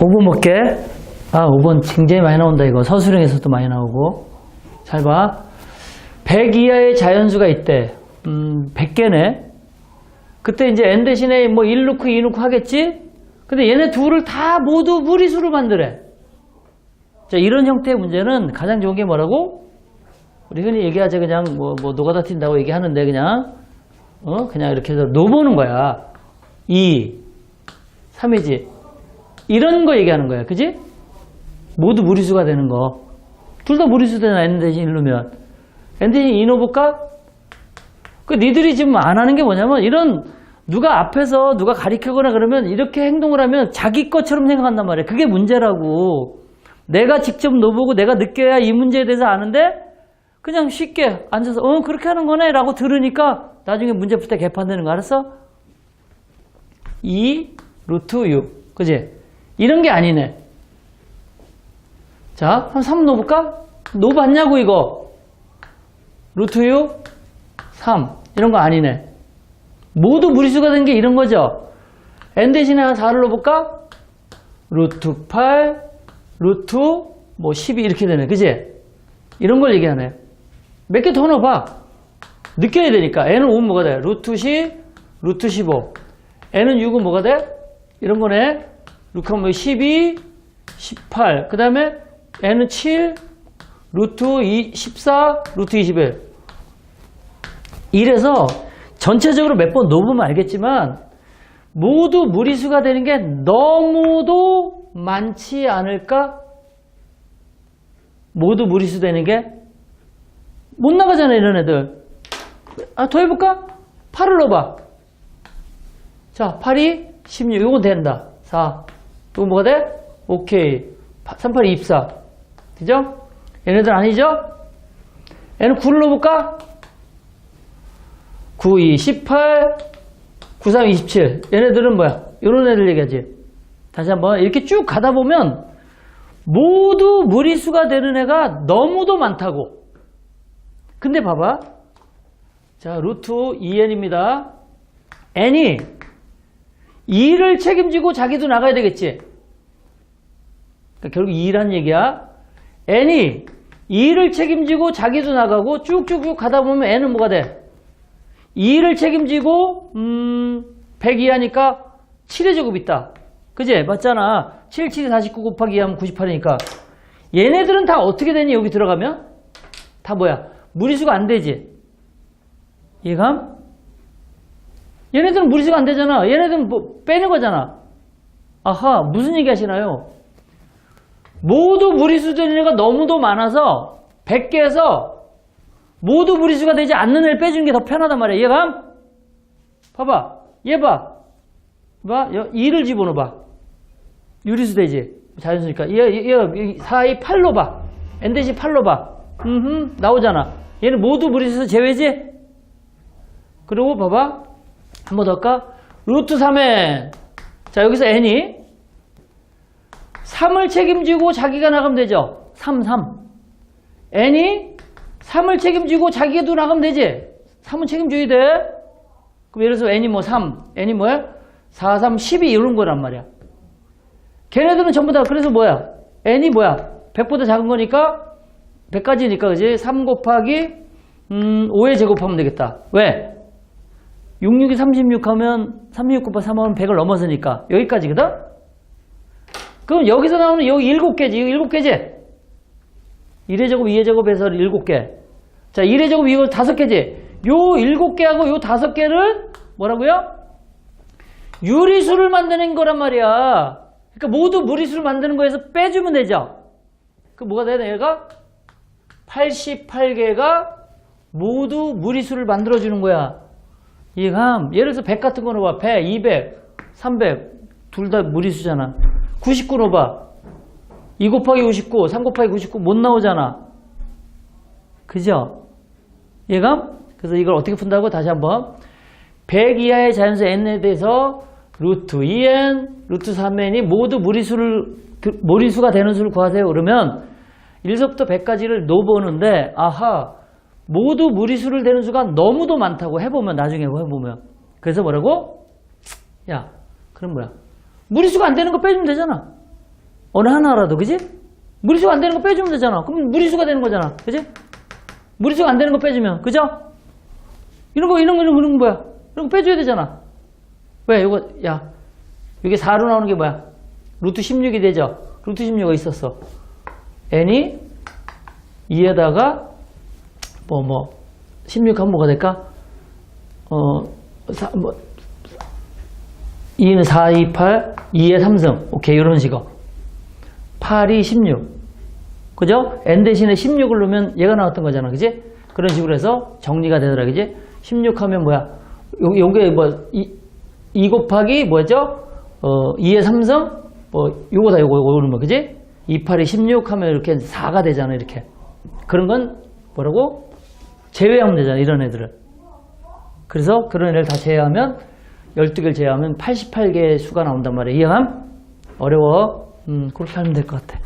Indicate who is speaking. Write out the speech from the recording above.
Speaker 1: 5번 볼게. 아, 5번 굉장히 많이 나온다, 이거. 서술형에서도 많이 나오고. 잘 봐. 100 이하의 자연수가 있대. 음, 100개네. 그때 이제 n 대신에 뭐 1 넣고 2 넣고 하겠지? 근데 얘네 둘을 다 모두 무리수로 만들래. 자, 이런 형태의 문제는 가장 좋은 게 뭐라고? 우리 흔히 얘기하자 그냥 뭐, 뭐 노가다 튄다고 얘기하는데 그냥, 어? 그냥 이렇게 해서 놓보는 거야. 2, 3이지. 이런 거 얘기하는 거야. 그지? 모두 무리수가 되는 거. 둘 다 무리수 되나 n 대신 1 넣으면. n 대신 2 넣어볼까? 그 니들이 지금 안 하는 게 뭐냐면 이런 누가 앞에서 누가 가리키거나 그러면 이렇게 행동을 하면 자기 것처럼 생각한단 말이야. 그게 문제라고. 내가 직접 넣어보고 내가 느껴야 이 문제에 대해서 아는데 그냥 쉽게 앉아서 어 그렇게 하는 거네 라고 들으니까 나중에 문제 풀 때 개판되는 거 알았어? 2 루트 6 그지? 이런 게 아니네. 자, 한3 넣어볼까? 넣어봤냐고 이거. 루트 6 3 이런 거 아니네. 모두 무리수가 된 게 이런 거죠. n 대신에 한 4를 넣어볼까? 루트 8, 루트 뭐 12 이렇게 되네. 그지? 이런 걸 얘기하네. 몇 개 더 넣어봐. 느껴야 되니까. n은 5는 뭐가 돼? 루트 10, 루트 15. n은 6은 뭐가 돼? 이런 거네. 루트 뭐 12, 18. 그 다음에 n은 7, 루트 2, 14, 루트 21. 이래서 전체적으로 몇번 넣어보면 알겠지만 모두 무리수가 되는 게 너무도 많지 않을까? 모두 무리수 되는 게 못 나가잖아 이런 애들 아 더 해볼까? 8을 넣어봐 자 8이 16 이건 된다 4 이거 뭐가 돼? 오케이 3, 8, 24 그죠? 얘네들 아니죠? 얘는 9를 넣어볼까? 9, 2, 18, 9, 3, 27. 얘네들은 뭐야? 이런 애들 얘기하지. 다시 한번 이렇게 쭉 가다 보면 모두 무리수가 되는 애가 너무도 많다고. 근데 봐봐. 자, 루트 2n입니다. n이 2를 책임지고 자기도 나가야 되겠지. 그러니까 결국 2라는 얘기야. n이 2를 책임지고 자기도 나가고 쭉쭉쭉 가다 보면 n은 뭐가 돼? 2를 책임지고 음, 100 이 하니까 7의 제곱 있다. 그지? 맞잖아. 7, 7이 49 곱하기 2 하면 98이니까. 얘네들은 다 어떻게 되니? 여기 들어가면? 다 뭐야? 무리수가 안 되지. 이해감? 얘네들은 무리수가 안 되잖아. 얘네들은 뭐 빼는 거잖아. 아하, 무슨 얘기 하시나요? 모두 무리수 애가 너무도 많아서 100개에서 모두 무리수가 되지 않는 애를 빼주는 게 더 편하단 말이야. 이해감? 봐봐. 얘 봐. 봐. 2를 집어넣어 봐. 유리수 되지. 자연수니까. 얘, 얘, 얘 4, 2, 8로 봐. n 대신 8로 봐. 음, 나오잖아. 얘는 모두 무리수에서 제외지? 그리고 봐봐. 한 번 더 할까? 루트 3에. 자, 여기서 n이 3을 책임지고 자기가 나가면 되죠. 3, 3. n이 3을 책임지고 자기도 나가면 되지. 3은 책임져야 돼. 그럼 예를 들어서 n이 뭐 3, n이 뭐야? 4, 3, 12 이런 거란 말이야. 걔네들은 전부 다 그래서 뭐야? n이 뭐야? 100보다 작은 거니까 100까지니까 그지? 3 곱하기 음, 5에 제곱하면 되겠다. 왜? 6, 6이 36 하면 36 곱하기 3 하면 100을 넘어서니까 여기까지거든? 그럼 여기서 나오는 여기 7개지. 이거 7개지? 1의 제곱, 2의 제곱에서 7개. 자, 1의 제곱, 이거 5개지. 요 7개하고 요 5개를 뭐라고요? 유리수를 만드는 거란 말이야. 그러니까 모두 무리수를 만드는 거에서 빼주면 되죠. 그 뭐가 되나 얘가? 88개가 모두 무리수를 만들어주는 거야. 이감 예를 들어서 100 같은 거 넣어봐. 100, 200, 300. 둘 다 무리수잖아. 99 넣어봐. 2 곱하기 59, 3 곱하기 99 못 나오잖아. 그죠? 얘가? 그래서 이걸 어떻게 푼다고? 다시 한번. 100 이하의 자연수 n에 대해서 루트 2n, 루트 3n이 모두 무리수를, 무리수가 되는 수를 구하세요. 그러면 1서부터 100까지를 넣어보는데, 아하, 모두 무리수를 되는 수가 너무도 많다고 해보면, 나중에 해보면. 그래서 뭐라고? 야, 그럼 뭐야? 무리수가 안 되는 거 빼주면 되잖아. 어느 하나라도, 그지? 무리수가 안 되는 거 빼주면 되잖아. 그럼 무리수가 되는 거잖아. 그지? 무리수가 안 되는 거 빼주면, 그죠? 이런 거, 이런 거, 이런 거, 이런 거 뭐야? 이런 거 빼줘야 되잖아. 왜? 이거, 야. 이게 4로 나오는 게 뭐야? 루트 16이 되죠? 루트 16가 있었어. n이 2에다가, 뭐, 뭐, 16하면 뭐가 될까? 어, 사, 뭐, 2는 4, 2, 8, 2에 3승. 오케이, 이런 식으로. 8이 16. 그죠? n 대신에 16을 넣으면 얘가 나왔던 거잖아. 그지? 그런 식으로 해서 정리가 되더라. 그지? 16 하면 뭐야? 요, 요게 뭐, 2, 2 곱하기 뭐였죠? 어, 2의 3승? 뭐, 요거다, 요거, 요거, 요거, 그지? 2, 8이 16 하면 이렇게 4가 되잖아. 이렇게. 그런 건 뭐라고? 제외하면 되잖아. 이런 애들을. 그래서 그런 애를 다 제외하면 12개를 제외하면 88개의 수가 나온단 말이야. 이해함? 어려워. 음, 그렇게 하면 될 것 같아.